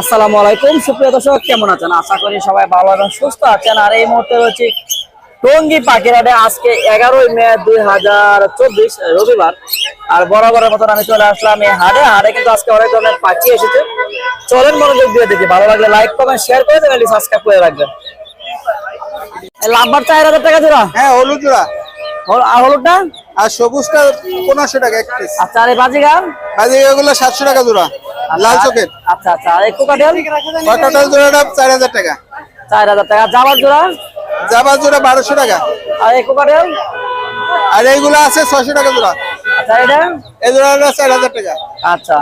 আসসালামু আলাইকুম। সুপ্রিয় দর্শক কেমন আছেন? আশা করি সবাই ভালো এবং সুস্থ আছেন। আর এই মুহূর্তে রয়েছে টঙ্গী পাখিরাটে। আজকে এগারোই মে দুই হাজার চব্বিশ রবিবার। আর বরাবরের মতন আমি চলে আসলাম এই হাটে। হাটে কিন্তু আজকে অনেক ধরনের পাখি এসেছে। চলেন মনোযোগ দিয়ে দেখি। ভালো লাগলে লাইক কমেন্ট শেয়ার করে দেবেন সাবস্ক্রাইব করে রাখবেন। লাভবার চার হাজার টাকা জোড়া? হ্যাঁ হলুদ জোড়া। আর হলুদটা আর সবুজটা পনেরোশো টাকা এক পিস আচ্ছা আর এই বাজিগার? আর এগুলো সাতশো টাকা জোড়া। লাল চোখের? আচ্ছা আচ্ছা আর কোকাটেল কটাটাল জোড়াটা চার হাজার টাকা। চার হাজার টাকা। জামার জোড়া? জাবার জোড়া বারোশো টাকা। আর এই কোকাটেল আর এইগুলো আছে ছয়শো টাকা জোড়া। আচ্ছা এটা? এই জোড়াটা চার হাজার টাকা। আচ্ছা।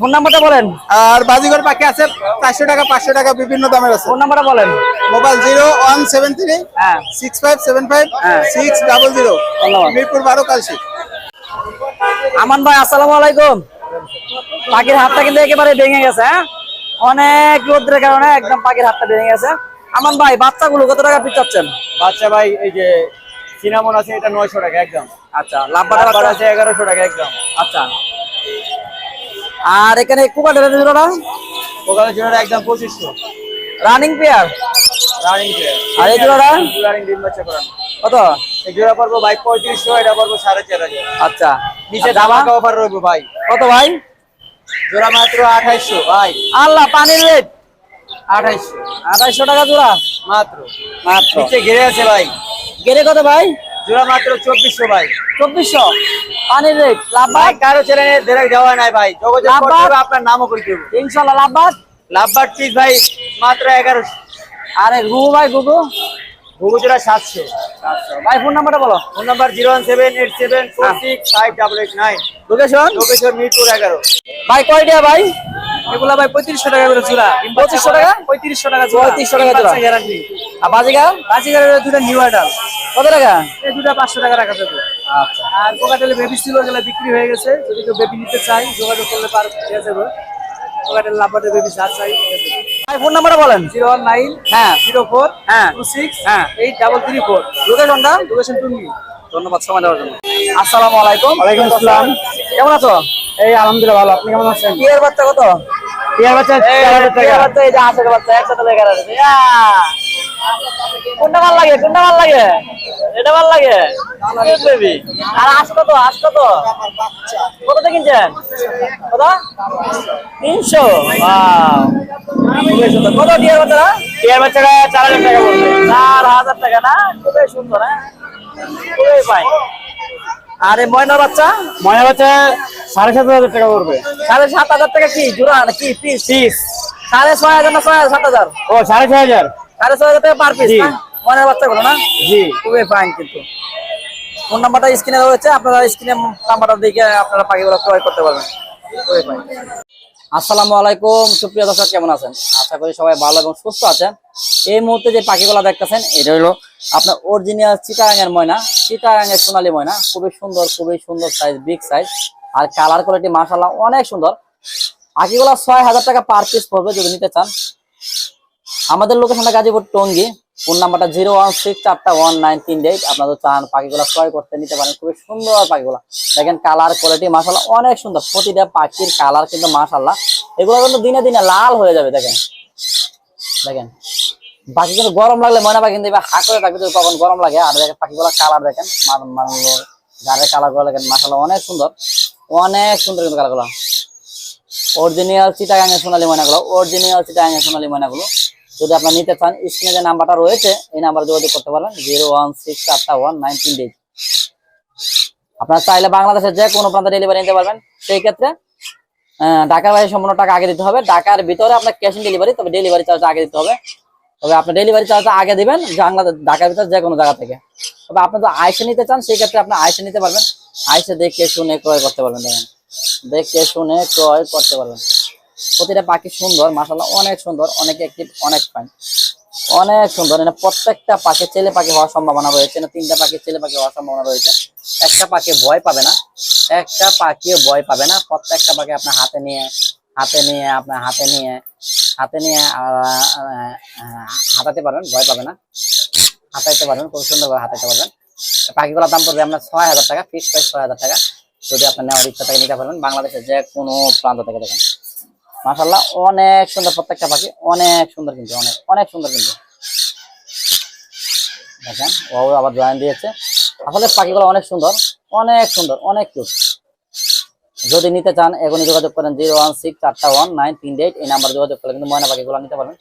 ফোন নাম্বারটা বলেন। আর বাজিগর পাখি আছে চারশো টাকা পাঁচশো টাকা বিভিন্ন দামের আছে। ফোন নাম্বারটা বলেন। Mobile zero one seven three হ্যাঁ। সিক্স ফাইভ সেভেন ফাইভ হ্যাঁ। মিরপুর বারো কালশি। আমান ভাই আসসালামু আলাইকুম। পাখির হাতটা কিন্তু একেবারে ভেঙে গেছে হ্যাঁ? অনেক রোদ্রের কারণে একদম পাখির হাতটা ভেঙে গেছে। আমান ভাই বাচ্চাগুলো কত টাকা পিস চাচ্ছেন? বাচ্চা ভাই এই যে সিনামন আছে এটা নয়শো টাকা একদম। আচ্ছা লাভবাটা বাচ্চা? আছে এগারোশো টাকা একদম। আচ্ছা। আর এখানে কুকা ঢেলে দিলটা ওখানে জোড়াটা একদম পঁচিশশো। রানিং পেয়ার রানিং পেয়ার আর এই জোড়াটা? রানিং ডিম বাচ্চা করানো। কত? এই জোড়া পড়ব ভাই পঁয়ত্রিশশো এটা পড়ব সাড়ে চার হাজার। আচ্ছা। নিচে ধামাকা অফার রইবো ভাই। কত ভাই? জোড়া মাত্র আঠাইশশো ভাই। আল্লাহ পানির রেট। আঠাইশশো। আঠাইশশো টাকা জোড়া। মাত্র। মাত্র। নিচে ঘিরে আছে ভাই। গেরে কত ভাই? জোড়া মাত্র চব্বিশশো ভাই। চব্বিশশো? পানির রেট। লাভবাদ কারও ছেলে দেরে যাওয়া নাই ভাই। লাভবাদ? হবে, আপনার নামও করে দেবো ইনশাল্লাহ লাভবাদ লাভবার পিস ভাই মাত্র এগারোশো। আরে গুগু ভাই গুগু। ঘুঘু সাতশো। ভাই ফোন নাম্বারটা বলো। Phone number zero one seven eight seven four six five double eight nine. Location location Mirpur এগারো। ভাই কয়টা ভাই? এগুলা ভাই পঁয়ত্রিশশো টাকা করে চূড়া পঁচিশশো টাকা? পঁয়ত্রিশশো টাকা পঁয়ত্রিশশো টাকা জোড়া। গ্যারান্টি আর বাজিগার? বাজিগারের দুটো নিউ আইডাল কত টাকা? এই দুটো পাঁচশো টাকা রাখা যাবে। আচ্ছা। আর কোকাটেলে বেবি ছিল গেলে বিক্রি হয়ে গেছে। যদি কেউ বেবি নিতে চাই যোগাযোগ করলে পার পেয়ে যাবে। কোকাটেল লাভবারের বেবি যা চাই। ফোন নাম্বারটা বলেন। জিরো নাইন হ্যাঁ। জিরো ফোর হ্যাঁ। টু সিক্স হ্যাঁ। Eight double three four. লোকেশনটা লোকেশন টুঙ্গি ধন্যবাদ সময় দেওয়ার জন্য। আসসালামু আলাইকুম। ওয়ালাইকুম আসসালাম। কেমন আছো? এই আলহামদুলিল্লাহ ভালো। আপনি কেমন আছেন? বিয়ের বাচ্চা কত? টিয়ার বাচ্চা বিয়ের বাচ্চা এই যে আশের বাচ্চা একসাথে লেখা ইয়া! কোনটা ভালো লাগে? কোনটা ভালো লাগে? এটা ভালো লাগে? বেবি আর আস কত? আস কত? কত দিয়ে কিনছেন? কত? তিনশো! চার হাজার টাকা পড়বে চার হাজার টাকা না খুবই সুন্দর হ্যাঁ খুবই ফাইন আর এই ময়নার বাচ্চা ময়না বাচ্চা সাড়ে সাত হাজার টাকা পড়বে সাড়ে সাত হাজার টাকা কি জোড়া কি পিস পিস সাড়ে ছয় হাজার না ছয় সাত হাজার ও সাড়ে ছয় হাজার সাড়ে ছয় হাজার টাকা পার পিস জি। ময়নার বাচ্চা গুলো না জি খুবই ফাইন কিন্তু ফোন নাম্বারটা স্ক্রিনে রয়েছে আপনারা স্ক্রিনে নাম্বারটা দেখে আপনারা পাখিগুলো ক্রয় করতে পারবেন খুবই fine। আসসালামু আলাইকুম, সুপ্রিয় দর্শক, কেমন আছেন? আশা করি সবাই ভালো এবং সুস্থ আছেন। এই মুহূর্তে যে পাখিগুলো দেখতেছেন, এটা হলো আপনার অরিজিনাল চিটাগাঙের ময়না। চিটাগাঙের সোনালী ময়না। খুবই সুন্দর খুবই সুন্দর সাইজ বিগ সাইজ আর কালার কোয়ালিটি মাশাআল্লাহ অনেক সুন্দর। পাখিগুলো ছয় হাজার টাকা পার পিস পড়বে যদি নিতে চান। আমাদের লোকেশনটা গাজীপুর টঙ্গি। ফোন নাম্বারটা জিরো ওয়ান সিক্স চারটা ওয়ান নাইন তিন এইট। আপনাদের চান পাখিগুলো ক্রয় করতে, নিতে পারেন। খুবই সুন্দর পাখিগুলো। দেখেন কালার কোয়ালিটি মাসাল্লাহ অনেক সুন্দর। প্রতিটা পাখির কালার কিন্তু মাসাল্লাহ এগুলো কিন্তু দিনে দিনে লাল হয়ে যাবে, দেখেন। দেখেন। পাখি কিন্তু গরম লাগলে ময়না পাখি কিন্তু হা করে থাকবে কখন গরম লাগে। আর দেখেন পাখিগুলো কালার দেখেন। গাড়ির কালারগুলো দেখেন মাসাল্লাহ অনেক সুন্দর। অনেক সুন্দর কিন্তু কালারগুলো অরিজিনাল চিটাগাঙের সোনালী ময়নাগুলো অরিজিনাল চিটাগাঙের সোনালী ময়নাগুলো। যদি আপনার নিতে চান স্ক্রিনে যে নাম্বারটা রয়েছে, এই নাম্বারে যোগাযোগ করতে পারবেন, জিরো ওয়ান সিক্স চারটা ওয়ান নাইনটিন এইট আপনারা চাইলে বাংলাদেশের যে কোনো প্রান্তে ডেলিভারি নিতে পারবেন। সেই ক্ষেত্রে ঢাকার বাইরে সম্পূর্ণ টাকা আগে দিতে হবে। ঢাকার ভিতরে আপনার ক্যাশ অন ডেলিভারি তবে ডেলিভারি চার্জ আগে দিতে হবে। তবে আপনি ডেলিভারি চার্জটা আগে দিবেন, বাংলাদেশ, ঢাকার ভিতরে যে কোনো জায়গা থেকে। তবে আপনি তো আইসে নিতে চান, সেই ক্ষেত্রে আপনি আইসে নিতে পারবেন। আইসে দেখে শুনে ক্রয় করতে পারবেন, দেখেন। দেখে শুনে ক্রয় করতে পারবেন। প্রতিটা পাখি সুন্দর মাসাল্লাহ অনেক সুন্দর, অনেক অ্যাক্টিভ অনেক ফাইন অনেক সুন্দর এটা প্রত্যেকটা পাখি ছেলে পাখি হওয়ার সম্ভাবনা রয়েছে না তিনটা পাখি ছেলে পাখি হওয়ার সম্ভাবনা রয়েছে। একটা পাখি ভয় পাবে না, একটা পাখিও ভয় পাবে না, প্রত্যেকটা পাখি আপনার হাতে নিয়ে হাতে নিয়ে, আপনার হাতে নিয়ে হাতে নিয়ে হাতাতে পারবেন, ভয় পাবে না। হাতাইতে পারবেন, খুব সুন্দরভাবে হাতাইতে পারবেন। পাখিগুলোর দাম পড়বে আপনার ছয় হাজার টাকা ফিক্স প্রাইস ছয় হাজার টাকা। যদি আপনার নেওয়ার ইচ্ছা থাকে, নিতে পারবেন। বাংলাদেশের যে কোনো প্রান্ত থেকে দেখেন। মাশাল্লাহ অনেক সুন্দর প্রত্যেকটা পাখি, অনেক সুন্দর কিন্তু, অনেক অনেক সুন্দর কিন্তু। দেখেন ও আবার জয়েন দিয়েছে। আসলে পাখিগুলো অনেক সুন্দর অনেক সুন্দর, অনেক কিউট যদি নিতে চান, এখনই যোগাযোগ করেন জিরো ওয়ান সিক্স চারটা ওয়ান নাইন তিন এইট, এই নাম্বারে যোগাযোগ করলে কিন্তু ময়না পাখিগুলো নিতে পারবেন।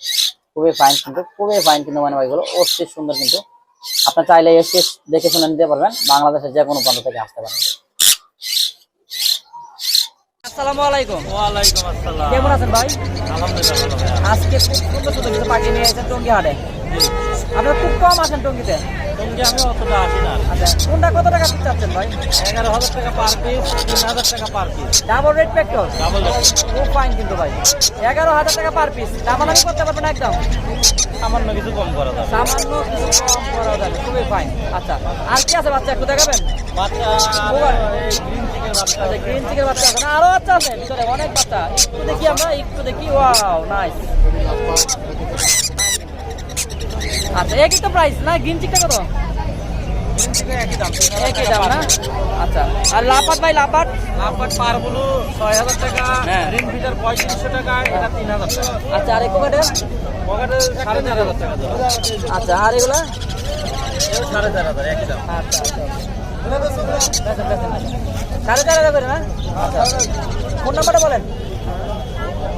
খুবই ফাইন কিন্তু, খুবই ফাইন কিন্তু ময়না পাখিগুলো অস্থির সুন্দর কিন্তু। আপনি চাইলে এসে দেখে শুনে নিতে পারবেন, বাংলাদেশের যে কোনো প্রান্ত থেকে আসতে পারেন। আসসালামু আলাইকুম। ওয়ালাইকুম আসসালাম। কেমন আছেন ভাই? আলহামদুলিল্লাহ ভালো আজকে সুন্দর সুন্দর কিছু পাখি নিয়ে এসেছেন টঙ্গি হাটে। আপনার খুব কম আসেন টঙ্গিতে? সঙ্গে আমি অতটা আসি না। আচ্ছা কোনটা কত টাকা পিস চাচ্ছেন ভাই? এগারো হাজার টাকা পার পিস তিন হাজার টাকা per piece double red petrol double খুব ফাইন কিন্তু ভাই। এগারো হাজার টাকা পার পিস দামাদামি করতে পারবেন একদম? সামান্য কিছু কম করা যাবে। সামান্য কিছু কম করা যাবে খুবই ফাইন আচ্ছা আর কি আছে বাচ্চা একটু দেখাবেন? বাচ্চা। গ্রিন চিকেন বাচ্চা আচ্ছা গ্রিন চিকেন বাচ্চা আছে না? আরও বাচ্চা আছে ভিতরে অনেক বাচ্চা। একটু দেখি আমরা একটু দেখি। ওয়াও নাইস আচ্ছা একই তো প্রাইস না? গ্রিন চিকটা কত? একই দাম না? আচ্ছা আর লাপাট ভাই লাপাট? আপনার পার হলো ছয় হাজার টাকা হ্যাঁ। গ্রিন ফিটার পঁয়ত্রিশশো টাকা এটা তিন হাজার টাকা। আচ্ছা আর একবারে পকেটে সাড়ে চার হাজার টাকা আচ্ছা আর এগুলা? এও সাড়ে চার হাজার একই দাম। আচ্ছা আচ্ছা। বেচেন, বেচেন, বেচেন। সাড়ে চার হাজার করে না? আচ্ছা ফোন নাম্বারটা বলেন।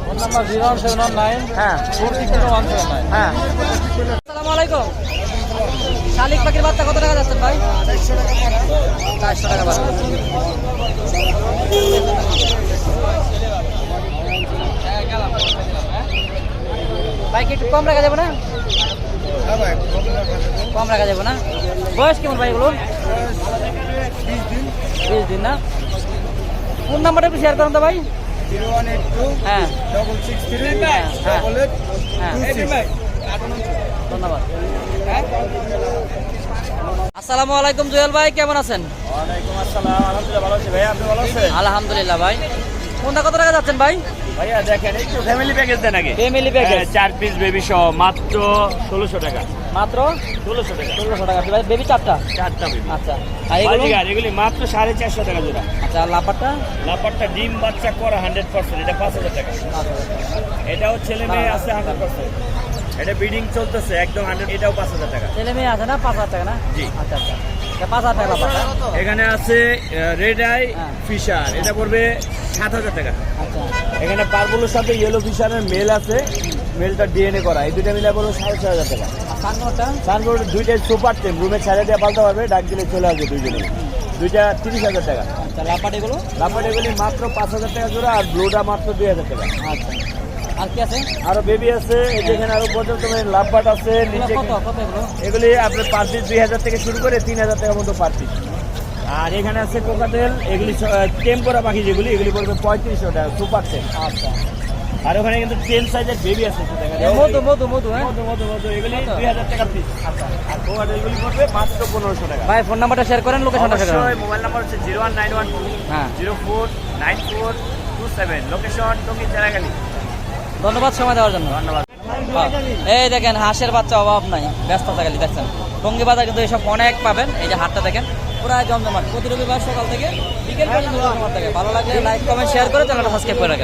Phone number zero seven nine হ্যাঁ। Four six one seven nine. হ্যাঁ। আসসালামু আলাইকুম শালিক পাখির বাচ্চা কত টাকা যাচ্ছেন ভাই? চারশো টাকা বাচ্চা ভাই কি একটু কম রাখা যাবে না? কম রাখা যাবে না? বয়স কেমন ভাই এগুলো বিশ দিন না? ফোন নাম্বারটা একটু শেয়ার করুন তো ভাই। জিরো ওয়ান এইট টু হ্যাঁ। ডবল সিক্স থ্রি হ্যাঁ হ্যাঁ। ধন্যবাদ। আসসালামু আলাইকুম জুয়েল ভাই কেমন আছেন? ওয়ালাইকুম আসসালাম আলহামদুলিল্লাহ ভালো আছি ভাইয়া আপনি ভালো আছেন? আলহামদুলিল্লাহ ভাই। কোনটা কত টাকা যাচ্ছেন ভাই? ভাইয়া দেখেন একটু ফ্যামিলি প্যাকেজ দেন আগে। ফ্যামিলি প্যাকেজ হ্যাঁ, চার পিস বেবি সহ মাত্র ষোলোশো টাকা। মাত্র? ষোলোশো টাকা। ষোলোশো টাকা। ভাই বেবি চারটা? চারটা বেবি আচ্ছা। আর এগুলো? এগুলি মাত্র সাড়ে চারশো টাকা জোড়া। আচ্ছা লাপারটা? লাপারটা ডিম বাচ্চা করা হান্ড্রেড পার্সেন্ট এটা পাঁচ হাজার টাকা। এটাও ছেলে মেয়ে আছে হান্ড্রেড পার্সেন্ট এটা ব্রিডিং চলতেছে একদম হান্ড্রেড এটাও পাঁচ হাজার টাকা। ছেলে মেয়ে আছে না? পাঁচ হাজার টাকা না? জি। আচ্ছা আচ্ছা। পাঁচ হাজার টাকা এখানে আছে রেড আই। ফিশার এটা পড়বে সাত হাজার টাকা। আচ্ছা। এখানে পারগুলোর সাথে ইয়েলো ফিশারের মেল আছে। মেলটা ডিএনএ করা। এই দুইটা মিলে পড়বে সাড়ে ছয় হাজার টাকা। সানবোর্ড দুইটাই সুপার টেম রুমে ছেড়ে দিয়ে পালতে পারবে ডাক দিলে চলে আসবে দুইজনে। দুইটা তিরিশ হাজার টাকা। আচ্ছা লাপাট এগুলো মাত্র পাঁচ হাজার টাকা জোড়া আর ব্লুটা মাত্র দুই হাজার টাকা। আচ্ছা। আর কি আছে? আরও বেবি আছে এই যেখানে আরও লাভবাট আছে নিচে কত? কত এগুলো? এগুলি আপনার পার পিস দুই হাজার থেকে শুরু করে তিন হাজার টাকা মতো পার পিস আর এখানে আছে কোকাটেল এগুলি টেম করা পাখি যেগুলি এগুলি পড়বে পঁয়ত্রিশশো টাকা সুপার আচ্ছা। আর ওখানে কিন্তু টেন সাইজের বেবি আছে। মধু মধু মধু হ্যাঁ? মধু মধু মধু এগুলি দুই হাজার টাকা পিস আচ্ছা। আর কোকাটেলগুলি পড়বে মাত্র পনেরোশো টাকা। ভাই ফোন নাম্বারটা শেয়ার করেন লোকেশনটা শেয়ার অবশ্যই করেন। মোবাইল নাম্বার হচ্ছে জিরো ওয়ান নাইন ওয়ান হ্যাঁ। Zero four nine four two seven location Tongi Cheragali. ধন্যবাদ সময় দেওয়ার জন্য। ধন্যবাদ। হ্যাঁ। এই দেখেন হাঁসের বাচ্চা অভাব নাই ব্যস্ত থাকালি দেখছেন? টঙ্গি বাজার কিন্তু এইসব অনেক পাবেন এই যে হাটটা দেখেন পুরাই জমজমাট। প্রতি রবিবার সকাল থেকে বিকেল পর্যন্ত জমজমাট থাকে। ভালো লাগলে লাইক কমেন্ট শেয়ার করে চ্যানেলটা সাবস্ক্রাইব করে রাখেন।